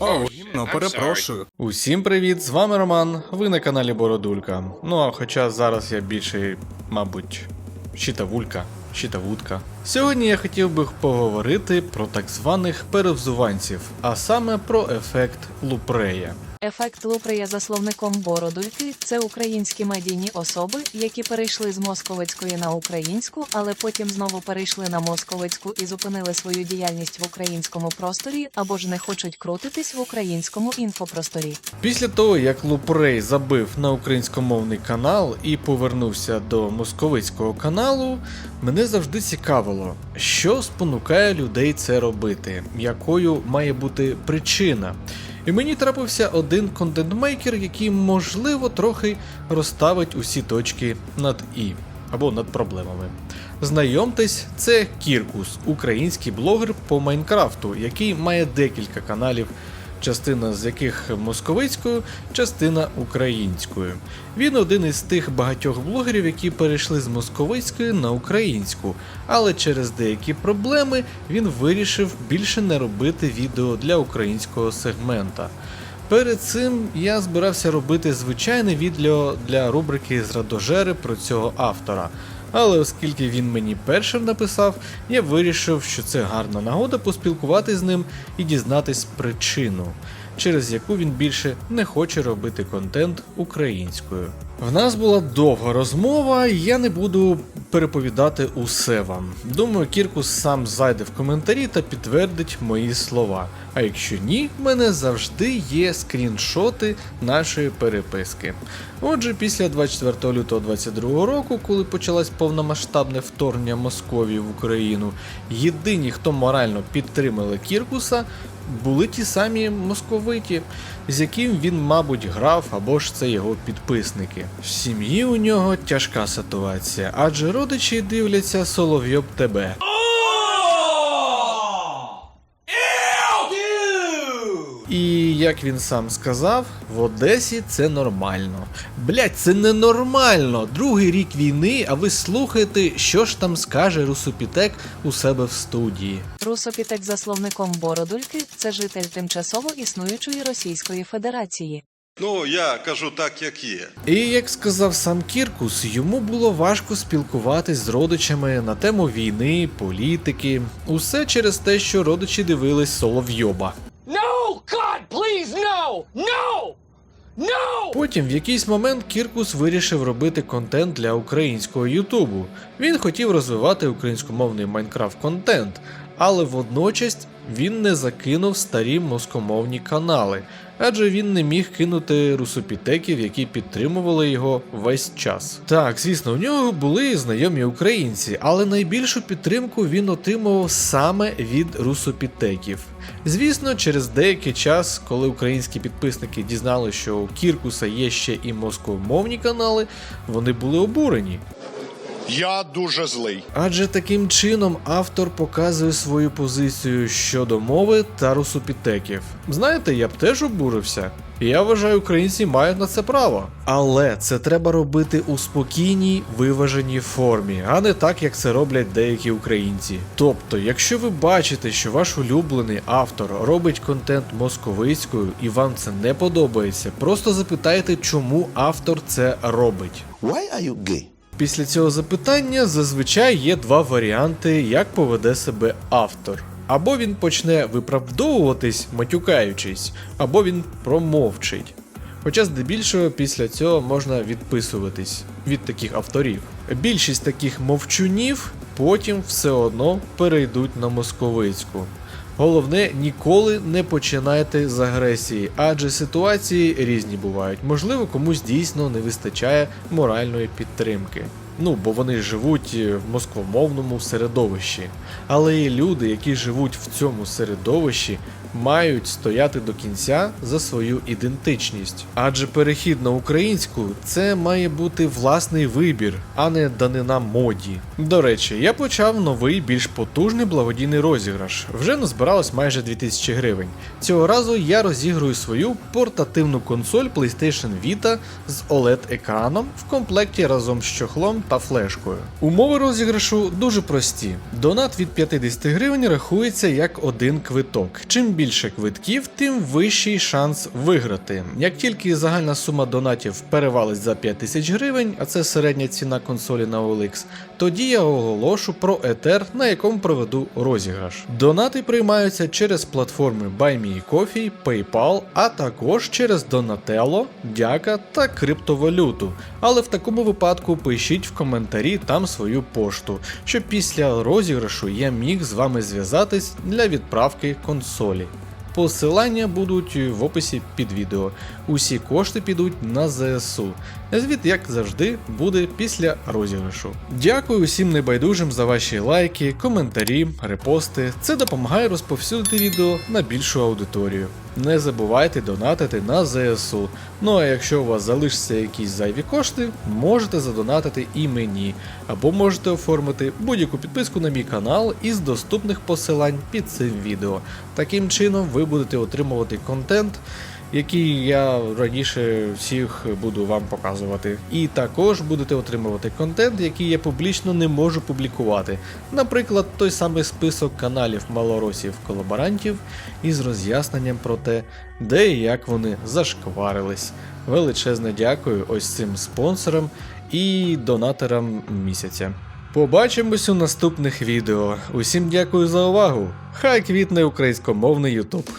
О, гімно, перепрошую. Усім привіт, з вами Роман, ви на каналі Бородулька. Ну а хоча зараз я більше, мабуть, щитавулька, щитавутка. Сьогодні я хотів би поговорити про так званих перевзуванців, а саме про ефект Лупрея. Ефект Лупрея за словником Бородульки це українські медійні особи, які перейшли з московицької на українську, але потім знову перейшли на московицьку і зупинили свою діяльність в українському просторі або ж не хочуть крутитись в українському інфопросторі. Після того, як Лупрей забив на українськомовний канал і повернувся до московицького каналу, мене завжди цікавило, що спонукає людей це робити, якою має бути причина. І мені трапився один контентмейкер, який, можливо, трохи розставить усі точки над І або над проблемами. Знайомтесь, це Кіркус, український блогер по Майнкрафту, який має декілька каналів частина з яких московицькою, частина українською. Він один із тих багатьох блогерів, які перейшли з московицької на українську, але через деякі проблеми він вирішив більше не робити відео для українського сегмента. Перед цим я збирався робити звичайне відео для рубрики Зрадожери про цього автора. Але оскільки він мені першим написав, я вирішив, що це гарна нагода поспілкуватися з ним і дізнатись причину, через яку він більше не хоче робити контент українською. В нас була довга розмова, і я не буду переповідати усе вам. Думаю, Кіркус сам зайде в коментарі та підтвердить мої слова. А якщо ні, в мене завжди є скріншоти нашої переписки. Отже, після 24 лютого 2022 року, коли почалось повномасштабне вторгнення Московії в Україну, єдині, хто морально підтримали Кіркуса, були ті самі московиті, з яким він, мабуть, грав або ж це його підписники. В сім'ї у нього тяжка ситуація, адже родичі дивляться Соловйоб ТБ. І як він сам сказав, в Одесі це нормально. Блять, це ненормально. Другий рік війни, а ви слухаєте, що ж там скаже Русопітек у себе в студії. Русопітек за словником Бородульки це житель тимчасово існуючої Російської Федерації. Ну, я кажу так, як є. І як сказав сам Кіркус, йому було важко спілкуватись з родичами на тему війни, політики. Усе через те, що родичі дивились Соловйоба. No! No! No! Потім в якийсь момент Кіркус вирішив робити контент для українського Ютубу. Він хотів розвивати українськомовний Майнкрафт контент, але водночас він не закинув старі москомовні канали, адже він не міг кинути русопітеків, які підтримували його весь час. Так, звісно, у нього були знайомі українці, але найбільшу підтримку він отримував саме від русопітеків. Звісно, через деякий час, коли українські підписники дізнали, що у Кіркуса є ще і москомовні канали, вони були обурені. Я дуже злий. Адже таким чином автор показує свою позицію щодо мови та русопітеків. Знаєте, я б теж обурився. Я вважаю, українці мають на це право. Але це треба робити у спокійній, виваженій формі, а не так, як це роблять деякі українці. Тобто, якщо ви бачите, що ваш улюблений автор робить контент московицькою і вам це не подобається, просто запитайте, чому автор це робить. Why are you gay? Після цього запитання зазвичай є два варіанти, як поведе себе автор. Або він почне виправдовуватись, матюкаючись, або він промовчить. Хоча здебільшого після цього можна відписуватись від таких авторів. Більшість таких мовчунів потім все одно перейдуть на московицьку. Головне, ніколи не починайте з агресії, адже ситуації різні бувають. Можливо, комусь дійсно не вистачає моральної підтримки. Ну, бо вони живуть е, в москвомовному середовищі. Але і люди, які живуть в цьому середовищі, мають стояти до кінця за свою ідентичність. Адже перехід на українську це має бути власний вибір, а не данина моді. До речі, я почав новий більш потужний благодійний розіграш. Вже назбиралось майже 2000 гривень. Цього разу я розіграю свою портативну консоль PlayStation Vita з OLED-екраном в комплекті разом з чохлом та флешкою. Умови розіграшу дуже прості. Донат від 50 гривень рахується як один квиток. Чим більше більше квитків, тим вищий шанс виграти. Як тільки загальна сума донатів перевалить за 5000 гривень, а це середня ціна консолі на OLX, тоді я оголошу про етер, на якому проведу розіграш. Донати приймаються через платформи BuyMeCoffee, PayPal, а також через Donatello, Дяка та криптовалюту. Але в такому випадку пишіть в коментарі там свою пошту, щоб після розіграшу я міг з вами зв'язатись для відправки консолі. Посилання будуть в описі під відео. Усі кошти підуть на ЗСУ. Звіт, як завжди, буде після розіграшу. Дякую усім небайдужим за ваші лайки, коментарі, репости. Це допомагає розповсюдити відео на більшу аудиторію. Не забувайте донатити на ЗСУ. Ну а якщо у вас залишаться якісь зайві кошти, можете задонатити і мені, або можете оформити будь-яку підписку на мій канал із доступних посилань під цим відео. Таким чином ви будете отримувати контент, який я раніше всіх буду вам показувати. І також будете отримувати контент, який я публічно не можу публікувати. Наприклад, той самий список каналів малоросів-колаборантів із роз'ясненням про те, де і як вони зашкварились. Величезне дякую ось цим спонсорам і донаторам місяця. Побачимось у наступних відео. Усім дякую за увагу. Хай квітне українськомовний Ютуб.